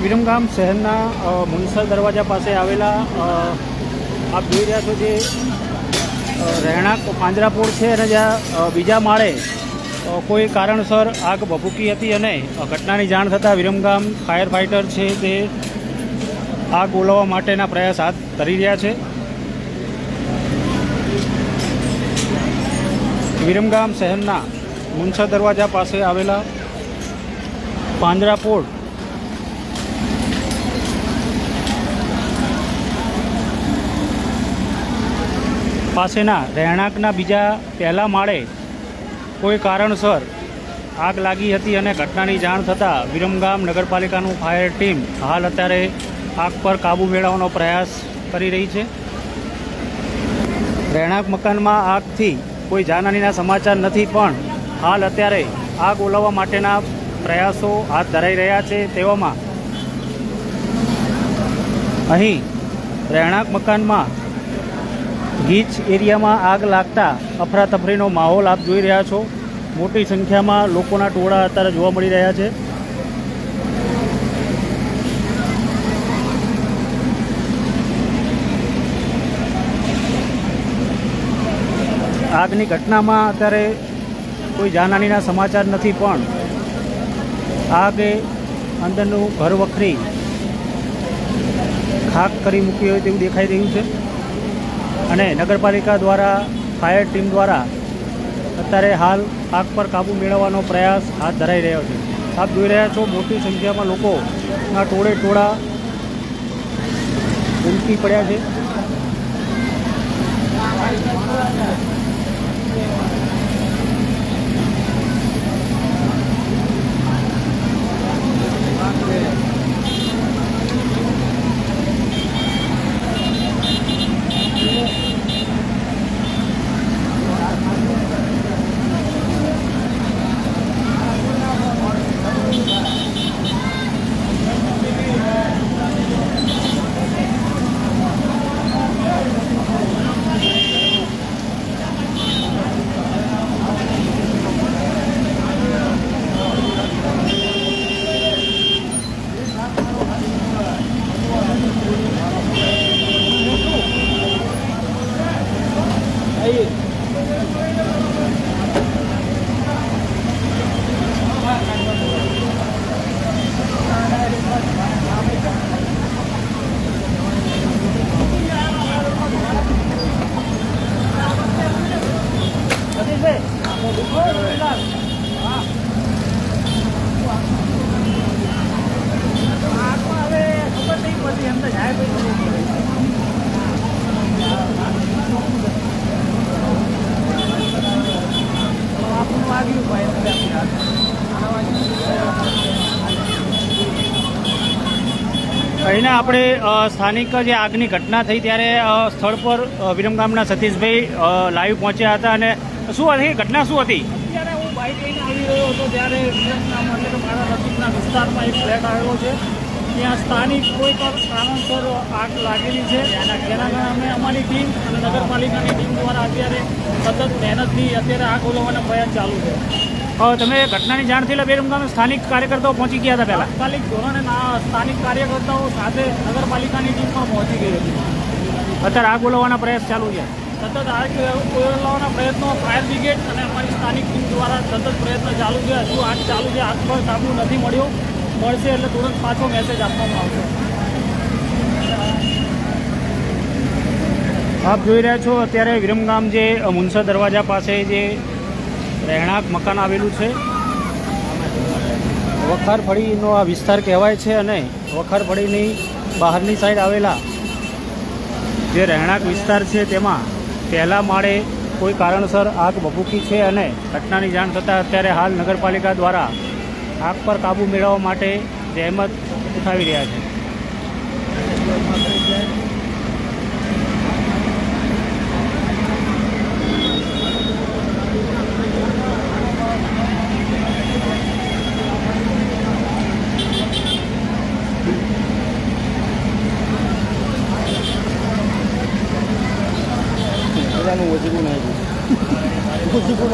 વિરમગામ શહેરના મુનસર દરવાજા પાસે આવેલા આપ જોઈ રહ્યા છો જે રહેણાંક પાંજરાપોળ છે અને જ્યાં બીજા માળે કોઈ કારણસર આગ ભભૂકી હતી અને ઘટનાની જાણ થતાં વિરમગામ ફાયર ફાઇટર છે તે આગ ઓલવવા માટેના પ્રયાસ હાથ ધરી રહ્યા છે. વિરમગામ શહેરના મુનસર દરવાજા પાસે આવેલા પાંજરાપોળ પાસેના રહેણાંકના બીજા પહેલા માળે કોઈ કારણસર આગ લાગી હતી અને ઘટનાની જાણ થતાં વિરમગામ નગરપાલિકાનું ફાયર ટીમ હાલ અત્યારે આગ પર કાબૂ મેળવવાનો પ્રયાસ કરી રહી છે. રહેણાંક મકાનમાં આગથી કોઈ જાનહાનીના સમાચાર નથી, પણ હાલ અત્યારે આગ ઓલવવા માટેના પ્રયાસો હાથ ધરાઈ રહ્યા છે તેવામાં અહીં રહેણાંક મકાનમાં ગીચ એરિયામાં આગ લાગતા અફરાતફરીનો માહોલ આપ જોઈ રહ્યા છો. મોટી સંખ્યામાં લોકોના ટોળા અત્યારે જોવા મળી રહ્યા છે. આગની ઘટનામાં અત્યારે કોઈ જાનહાનીના સમાચાર નથી, પણ આગે અંદરનું ઘર વખરી ખાક કરી મૂકી હોય તેવું દેખાઈ રહ્યું છે. અને નગરપાલિકા દ્વારા, ફાયર ટીમ દ્વારા અત્યારે હાલ આગ પર કાબૂ મેળવવાનો પ્રયાસ હાથ ધરાઈ રહ્યો છે. આપ જોઈ રહ્યા છો, મોટી સંખ્યામાં લોકોના ટોળે ટોળા ઉમટી પડ્યા છે. અહીંના આપણે સ્થાનિક જે આગની ઘટના થઈ ત્યારે સ્થળ પર વિરમગામના સતીશભાઈ લાઈવ પહોંચ્યા હતા અને શું હતી? ઘટના શું હતી? ત્યારે હું બાઇક લઈને આવી રહ્યો હતો ત્યારે એટલે મારા નજીકના વિસ્તારમાં એક ફ્લેટ આવેલો છે. ત્યાં સ્થાનિક કોઈ પણ કારણસર આગ લાગેલી છે. જેના કારણે અમે અમારી ટીમ અને નગરપાલિકાની ટીમ દ્વારા અત્યારે સતત મહેનતથી અત્યારે આગ ઓલવવાના પ્રયાસ ચાલુ છે. તમે ઘટનાની જાણ થયેલા એટલે વિરમગામ સ્થાનિક કાર્યકર્તાઓ પહોંચી ગયા હતા પહેલાં. તાત્કાલિક ધોરણે સ્થાનિક કાર્યકર્તાઓ સાથે નગરપાલિકાની ટીમમાં પહોંચી ગઈ હતી. અત્યારે આગ ઓલવવાના પ્રયાસ ચાલુ છે. સતત આગ ઓલવવાના પ્રયત્નો ફાયર બ્રિગેડ અને અમારી સ્થાનિક ટીમ દ્વારા સતત પ્રયત્ન ચાલુ છે. હજુ આગ ચાલુ છે. આગ પર કાબુ નથી મળ્યો. મળશે એટલે તુરંત પાછો મેસેજ આપવામાં આવશે. આપ જોઈ રહ્યા છો અત્યારે વિરમગામ જે અ, મુનસર દરવાજા પાસે જે રહેણાંક મકાન આવેલું છે. વખારફળીનો આ વિસ્તાર કહેવાય છે અને વખારફળીની બહારની સાઈડ આવેલા જે રહેણાંક વિસ્તાર છે તેમાં પહેલા માળે કોઈ કારણસર આગ ભભૂકી છે અને ઘટનાની જાણ થતાં અત્યારે હાલ નગરપાલિકા દ્વારા આગ પર કાબૂ મેળવવા માટે જહેમત ઉઠાવી રહ્યા છે.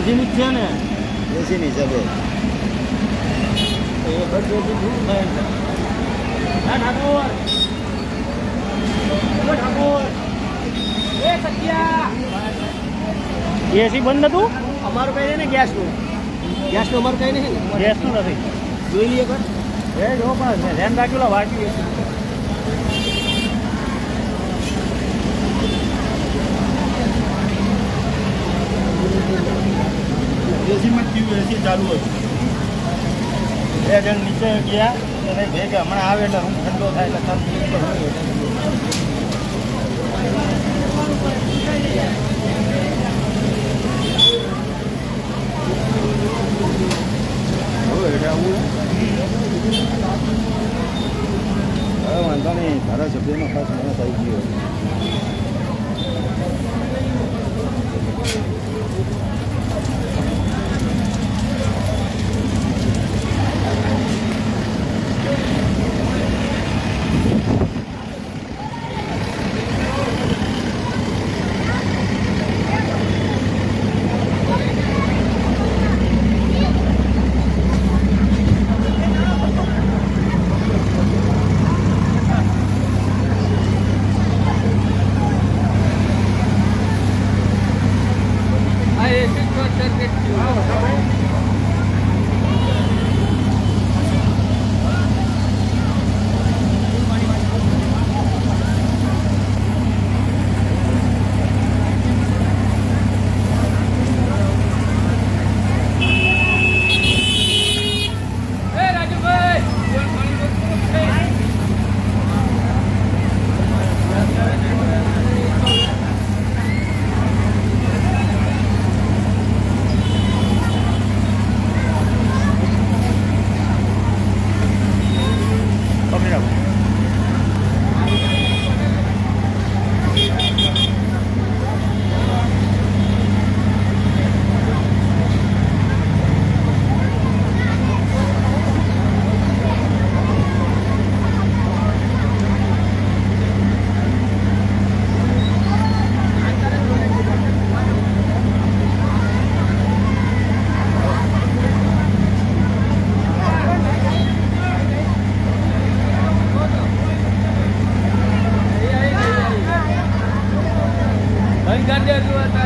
પોતે જ છે ને? એસીની હિસાબે એ બધું એસી થાય છે. હા ઠાકોર. ઠાકોર. એ સત્યા એસી બંધ હતું? અમારું કઈ નહીં ને ગેસનું ગેસનું અમારું કઈ નહીં ને? ગેસનું નથી. જોઈ લઈએ પણ એ જો પણ ધ્યાન રાખેલો વાંચ્યું એસીમાં જ થયું એસી ચાલુ હતું. બે જણ નીચે ગયા અને ભેગા. હમણાં આવે એટલે રૂમ ઠંડો થાય એટલે વાંધો નહીં. ધારાસભ્યનો ખાસ માણસ આવી ગયો. dua